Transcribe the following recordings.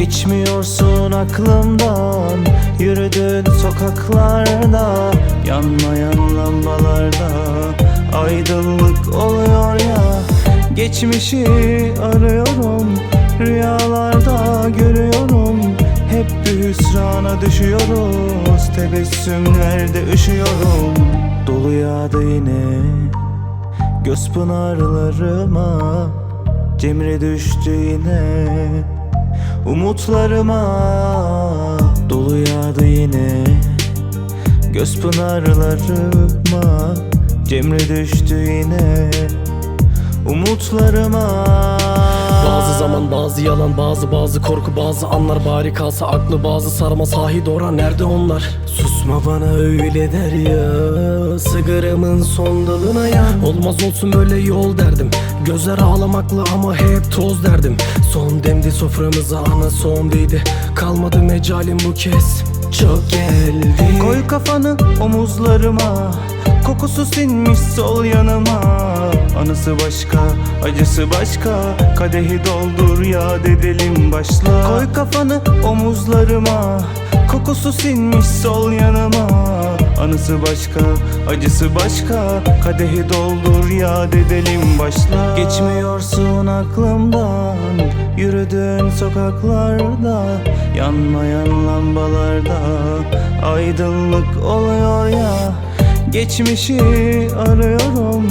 Geçmiyorsun aklımdan Yürüdüğün sokaklarda Yanmayan lambalarda. Aydınlık oluyor ya Geçmişi arıyorum Rüyalarda görüyorum. Hep bir hüsrana düşüyoruz Tebessümlerde üşüyorum. Dolu yağdı yine Göz pınarlarıma Cemre düştü yine Umutlarıma Dolu yağdı yine. Göz pınarlarıma Cemre düştü yine. Umutlarıma zaman bazı yalan bazı bazı korku bazı anlar bari kalsa aklı bazı sarma sahi dora nerede onlar? Susma bana öyle der ya Sigaramın son dalına ya. Olmaz olsun böyle yol derdim Gözler ağlamaklı ama hep toz derdim. Son demdi soframıza ana son değdi Kalmadı mecalim bu kez. Çok geldi. Koy kafanı omuzlarıma Kokusu sinmiş sol yanıma Anısı başka, acısı başka. Kadehi doldur ya edelim başla. Koy kafanı omuzlarıma. Kokusu sinmiş sol yanıma. Anısı başka, acısı başka. Kadehi doldur ya edelim başla. Geçmiyorsun aklımdan Yürüdüğün sokaklarda Yanmayan lambalarda. Aydınlık oluyor ya Geçmişi arıyorum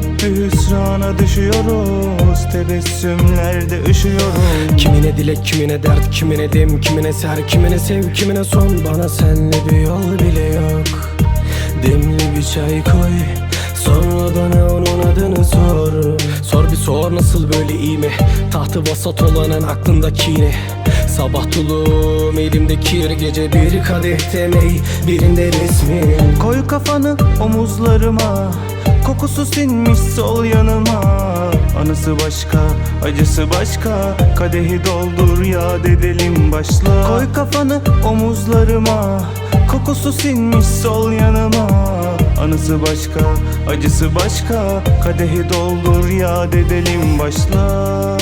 Hep hüsrana düşüyoruz. Tebessümlerde üşüyorum Kimine dilek, kimine dert, kimine dem, kimine ser, kimine sev, kimine son. Bana senle bir yol bile yok. Demli bir çay koy Sonra bana onun adını sor. Sor bir sor nasıl böyle iyi mi? Tahtı vasat olanın aklındaki ne Sabah tulum elimdeki gece bir kadeh temey Birinde resmin Koy kafanı omuzlarıma Kokusu sinmiş sol yanıma. Anısı başka, acısı başka. Kadehi doldur ya edelim başla. Koy kafanı omuzlarıma. Kokusu sinmiş sol yanıma. Anısı başka, acısı başka. Kadehi doldur ya edelim başla